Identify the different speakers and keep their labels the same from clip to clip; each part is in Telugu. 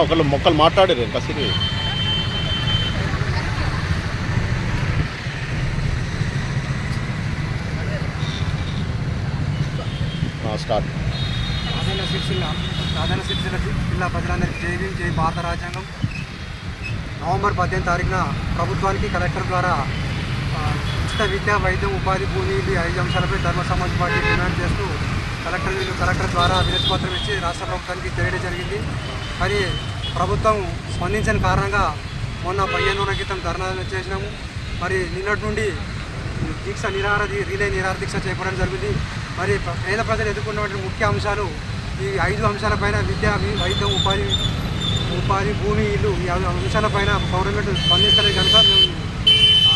Speaker 1: ఒకళ్ళు మొక్కలు మాట్లాడారు కసిరి స్టార్ట్.
Speaker 2: రాజన్న సిరిసిల్ల రాజన్న సిరిసిల్ల జిల్లా ప్రజలందరికీ జై భీం జై భారత రాజ్యాంగం. నవంబర్ పద్దెనిమిది తారీఖున ప్రభుత్వానికి కలెక్టర్ ద్వారా ఉచిత విద్య వైద్యం ఉపాధి భూమి ఐదు అంశాలపై ధర్మ సమాజ్ పార్టీ డిమాండ్ చేస్తూ కలెక్టర్ వీళ్ళు కలెక్టర్ ద్వారా వినతి పత్రం ఇచ్చి రాష్ట్ర ప్రభుత్వానికి తెలియడం జరిగింది. మరి ప్రభుత్వం స్పందించిన కారణంగా మొన్న పదిహేను రోజుల క్రితం ధర్నా చేసినాము. మరి నిన్నటి నుండి దీక్ష నిరాహార రిలే నిరాహార దీక్ష చేపట్టడం జరిగింది. మరి పేద ప్రజలు ఎదుర్కొన్నటువంటి ముఖ్య అంశాలు ఈ ఐదు అంశాలపైన విద్య వైద్యం ఉపాధి ఉపాధి భూమి ఇల్లు ఈ అంశాలపైన గవర్నమెంట్ స్పందించలేదు కనుక మేము ఆ,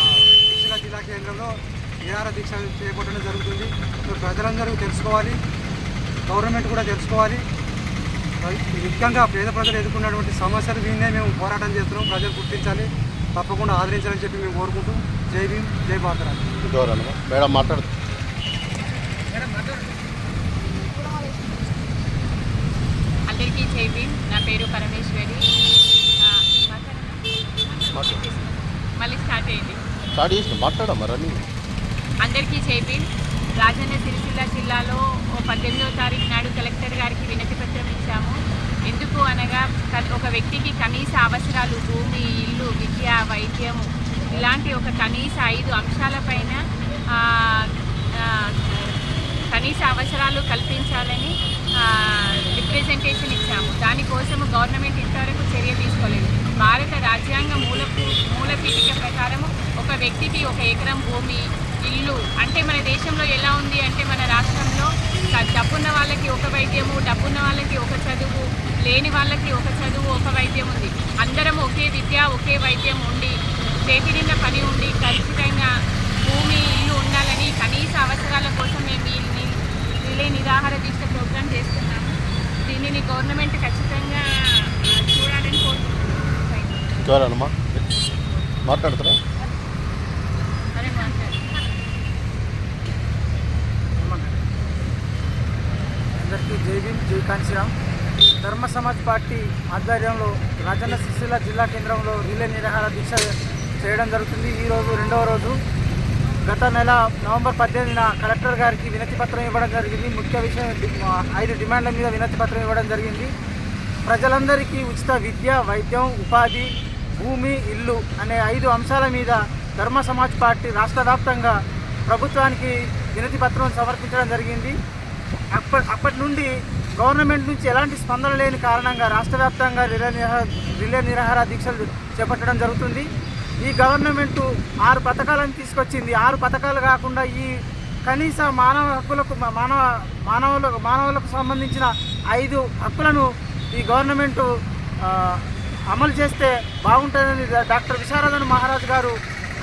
Speaker 2: జిల్లా కేంద్రంలో నిరాహార దీక్ష చేపట్టడం జరుగుతుంది. ప్రజలందరూ తెలుసుకోవాలి. గవర్నమెంట్ కూడా తెలుసుకోవాలి. ముఖ్యంగా పేద ప్రజలు ఎదుర్కొన్నటువంటి సమస్యలు దీన్నే మేము పోరాటం చేస్తున్నాం. ప్రజలు గుర్తించాలి. తప్పకుండా ఆదరించాలని చెప్పి మేము కోరుకుంటూ జై భీమ్ జై
Speaker 1: గౌరవ మేడం మాట్లాడు.
Speaker 3: అందరికీ జై భీమ్. నా పేరు పరమేశ్వరి? మళ్ళీ స్టార్ట్ అయ్యింది
Speaker 1: స్టార్ట్ చేసిన మాట్లాడా మరి
Speaker 3: అందరికీ జై భీమ్. రాజన్న సిరిసిల్ల జిల్లాలో ఓ పద్దెనిమిదవ తారీఖు నాడు కలెక్టర్ గారికి వినతి పత్రం ఇచ్చాము. ఎందుకు అనగా ఒక వ్యక్తికి కనీస అవసరాలు భూమి ఇల్లు విద్య వైద్యము ఇలాంటి ఒక కనీస ఐదు అంశాలపైన కనీస అవసరాలు కల్పించాలని రిప్రజెంటేషన్ ఇచ్చాము. దానికోసము గవర్నమెంట్ ఇంతవరకు చర్య తీసుకోలేదు. భారత రాజ్యాంగ మూలపు మూలపీఠిక ప్రకారము ఒక వ్యక్తికి ఒక ఎకరం భూమి ఇల్లు అంటే మన దేశంలో ఎలా ఉంది అంటే మన రాష్ట్రంలో డబ్బున్న వాళ్ళకి ఒక వైద్యము డబ్బున్న వాళ్ళకి ఒక చదువు లేని వాళ్ళకి ఒక చదువు ఒక వైద్యం ఉంది. అందరం ఒకే విద్య ఒకే వైద్యం ఉండి చేతి నిండా పని ఉండి ఖచ్చితంగా భూమి ఇల్లు ఉండాలని కనీస అవసరాల కోసం మేము ఈ రిలే నిరాహార దీక్ష ప్రోగ్రాం చేస్తున్నాము. దీనిని గవర్నమెంట్ ఖచ్చితంగా చూడాలని కోరుకుంటున్నాము.
Speaker 1: మాట్లాడతారా
Speaker 3: సరే మాట్లాడు
Speaker 2: అందరికీ జై భీమ్ జై కాంశీరామ్ ధర్మ సమాజ్ పార్టీ ఆధ్వర్యంలో రాజన్న సిరిసిల్ల జిల్లా కేంద్రంలో రిలే నిరాహార దీక్ష చేయడం జరుగుతుంది. ఈరోజు రెండవ రోజు. గత నెల నవంబర్ పద్దెనిమిదిన కలెక్టర్ గారికి వినతి పత్రం ఇవ్వడం జరిగింది. ముఖ్య విషయం ఐదు డిమాండ్ల మీద వినతి పత్రం ఇవ్వడం జరిగింది. ప్రజలందరికీ ఉచిత విద్య వైద్యం ఉపాధి భూమి ఇల్లు అనే ఐదు అంశాల మీద ధర్మ సమాజ్ పార్టీ రాష్ట్ర వ్యాప్తంగా ప్రభుత్వానికి వినతి పత్రం సమర్పించడం జరిగింది. అప్పటి అప్పటి నుండి గవర్నమెంట్ నుంచి ఎలాంటి స్పందన లేని కారణంగా రాష్ట్ర వ్యాప్తంగా రిలే నిరాహార రిలే నిరాహార దీక్షలు చేపట్టడం జరుగుతుంది. ఈ గవర్నమెంట్ ఆరు పథకాలను తీసుకొచ్చింది. ఆరు పథకాలు కాకుండా ఈ కనీస మానవ హక్కులకు మానవ మానవులకు మానవులకు సంబంధించిన ఐదు హక్కులను ఈ గవర్నమెంట్ అమలు చేస్తే బాగుంటుందని డాక్టర్ విశారదన్ మహారాజ్ గారు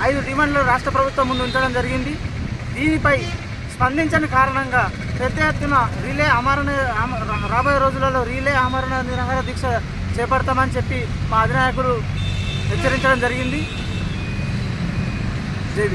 Speaker 2: ఐదు డిమాండ్లు రాష్ట్ర ప్రభుత్వం ముందు ఉంచడం జరిగింది. దీనిపై స్పందించని కారణంగా పెద్ద ఎత్తున రిలే అమరణ రాబోయే రోజులలో రిలే అమరణ నిరాహార దీక్ష చేపడతామని చెప్పి మా అధినాయకుడు హెచ్చరించడం జరిగింది. జై